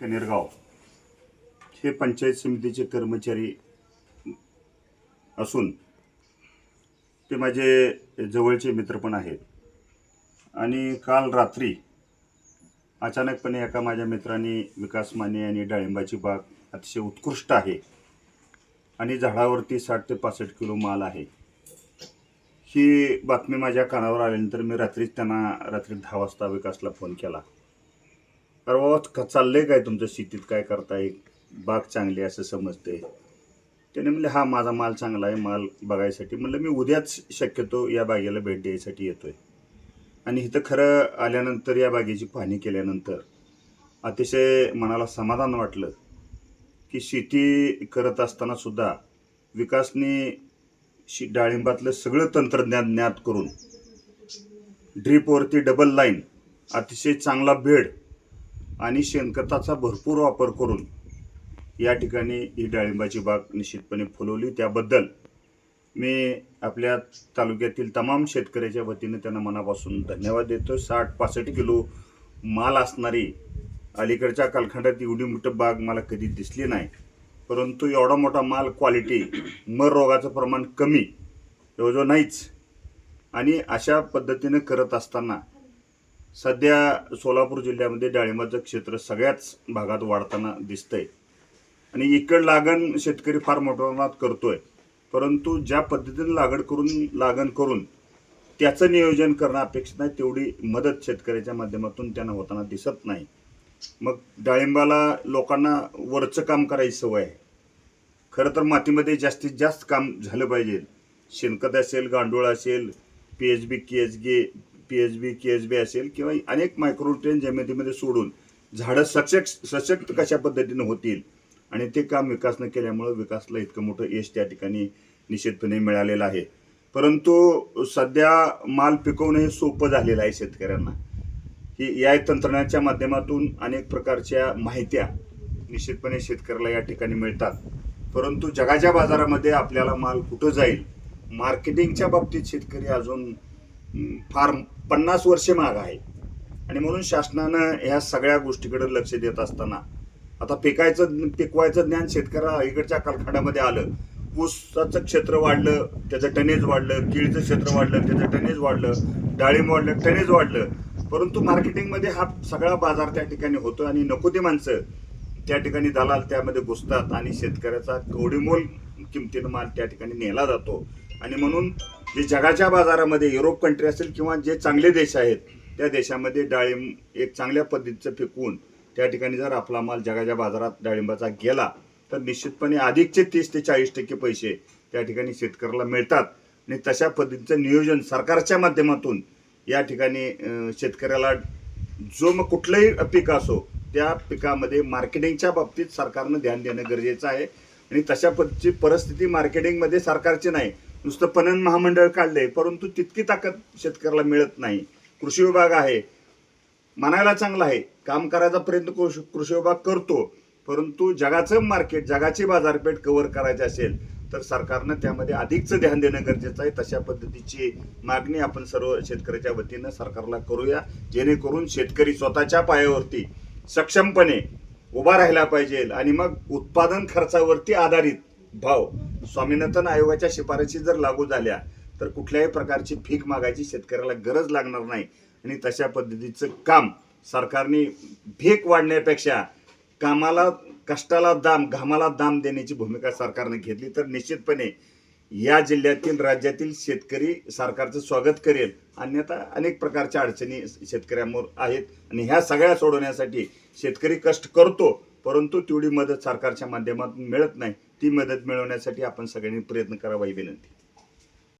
कनेरगाव. हे पंचायत समितीचे कर्मचारी असून ते माझे जवळचे मित्र पण आहेत. आणि काल रात्री अचानकपणे एका माझ्या मित्राने विकास माने आणि डाळिंबाची बाग अतिशय उत्कृष्ट आहे आणि झाडावरती साठ ते पासष्ट किलो माल आहे. ही बातमी माझ्या कानावर आल्यानंतर मी रात्रीच त्यांना रात्री दहा वाजता विकासला फोन केला. अरे बाबा चाललंय काय तुमच्या शेतीत? काय करताय? बाग चांगली आहे असं समजते. त्याने म्हणले हा माझा माल चांगला आहे माल बघायसाठी. म्हणलं मी उद्याच शक्यतो या बागेला भेट द्यायसाठी येतोय. आणि इथं खरं आल्यानंतर या बागेची पाहणी केल्यानंतर अतिशय मनाला समाधान वाटलं की शेती करत असताना सुद्धा विकासने शि डाळिंबातलं सगळं तंत्रज्ञान ज्ञात करून ड्रीपवरती डबल लाईन अतिशय चांगला बेड आणि शेणखताचा भरपूर वापर करून या ठिकाणी ही डाळिंबाची बाग निश्चितपणे फुलवली. त्याबद्दल मी आपल्या तालुक्यातील तमाम शेतकऱ्याच्या वतीनं त्यांना मनापासून धन्यवाद देतो. साठ पासष्ट किलो माल असणारी अलीकडच्या कालखंडात एवढी मोठं बाग मला कधी दिसली नाही. परंतु एवढा मोठा माल क्वालिटी मर रोगाचं प्रमाण कमी जवळजवळ नाहीच. आणि अशा पद्धतीनं करत असताना सध्या सोलापूर जिल्ह्यामध्ये डाळिंबाचं क्षेत्र सगळ्याच भागात वाढताना दिसतंय. आणि इकड लागण शेतकरी फार मोठ्या प्रमाणात करतोय. परंतु ज्या पद्धतीने लागण करून लागण करून त्याचं नियोजन करणं अपेक्षित नाही तेवढी मदत शेतकऱ्याच्या माध्यमातून त्यांना होताना दिसत नाही. मग डाळिंबाला लोकांना वरचं काम करायची सवय आहे. खरं तर मातीमध्ये जास्तीत जास्त काम झालं पाहिजे. शेणखत असेल गांडूळ असेल P H B K H गे P H B K H B असेल किंवा अनेक मायक्रोट्रेन जमिनीमध्ये सोडून झाडं सशक्त सशक्त कशा पद्धतीनं होतील आणि ते काम विकासनं केल्यामुळं विकासला इतकं मोठं यश त्या ठिकाणी निश्चितपणे मिळालेलं आहे. परंतु सध्या माल पिकवणं हे सोपं झालेलं आहे शेतकऱ्यांना. ही या तंत्रज्ञानाच्या माध्यमातून अनेक प्रकारच्या माहित्या निश्चितपणे शेतकऱ्याला या ठिकाणी मिळतात. परंतु जगाच्या बाजारामध्ये आपल्याला माल कुठं जाईल? मार्केटिंगच्या बाबतीत शेतकरी अजून फार पन्नास वर्षे माग आहे. आणि म्हणून शासनानं ह्या सगळ्या गोष्टीकडे लक्ष देत असताना आता पिकायचं पिकवायचं ज्ञान शेतकऱ्या इकडच्या कारखान्यामध्ये आलं. ऊसाचं क्षेत्र वाढलं त्याचं टनेज वाढलं केळीचं क्षेत्र वाढलं त्याचं टनेज वाढलं डाळिंब वाढलं टनेज वाढलं. परंतु मार्केटिंगमध्ये हा सगळा बाजार त्या ठिकाणी होतो आणि नको ते माणसं त्या ठिकाणी दलाल त्यामध्ये घुसतात आणि शेतकऱ्याचा कवडीमोल किमतीनं माल त्या ठिकाणी नेला जातो. आणि म्हणून जे जगाच्या बाजारामध्ये युरोप कंट्री असेल किंवा जे चांगले देश आहेत त्या देशामध्ये डाळिंब एक चांगल्या पद्धतीचं पिकवून त्या ठिकाणी जर आपला माल जगाच्या बाजारात डाळिंबाचा गेला तर निश्चितपणे अधिकचे तीस ते चाळीस टक्के पैसे त्या ठिकाणी शेतकऱ्याला मिळतात. आणि तशा पद्धतीचं नियोजन सरकारच्या माध्यमातून या ठिकाणी शेतकऱ्याला जो मग कुठलंही पीक असो त्या पिकामध्ये मार्केटिंगच्या बाबतीत सरकारनं ध्यान देणं गरजेचं आहे. आणि तशा पद्धतीची परिस्थिती मार्केटिंगमध्ये सरकारची नाही नुसतं पणन महामंडळ काढलंय परंतु तितकी ताकद शेतकऱ्याला मिळत नाही. कृषी विभाग आहे. म्हणायला चांगला आहे काम करायचा प्रयत्न कृषी कृषी विभाग करतो परंतु जगाचं मार्केट जगाची बाजारपेठ कव्हर करायची असेल तर सरकारनं त्यामध्ये अधिकचं ध्यान देणं गरजेचं आहे. तशा पद्धतीची मागणी आपण सर्व शेतकऱ्याच्या वतीनं सरकारला करूया जेणेकरून शेतकरी स्वतःच्या पायावरती सक्षमपणे उभा राहिला पाहिजे आणि मग उत्पादन खर्चावरती आधारित भाव. स्वामीनाथन आयोगाच्या शिफारशी जर लागू झाल्या तर कुठल्याही प्रकारची भीक मागायची शेतकऱ्याला गरज लागणार नाही. आणि तशा पद्धतीचं काम सरकारने भीक वाढण्यापेक्षा कामाला कष्टाला दाम घामाला दाम देण्याची भूमिका सरकारने घेतली. तर निश्चितपणे या जिल्ह्यातील राज्यातील शेतकरी सरकारचं स्वागत करेल. अन्यथा अनेक प्रकारच्या अडचणी शेतकऱ्यांवर आहेत. आणि ह्या सगळ्या सोडवण्यासाठी शेतकरी कष्ट करतो परंतु तेवढी मदत सरकारच्या माध्यमातून मिळत नाही. ती मदत मिळवण्यासाठी आपण सगळ्यांनी प्रयत्न करावा ही विनंती.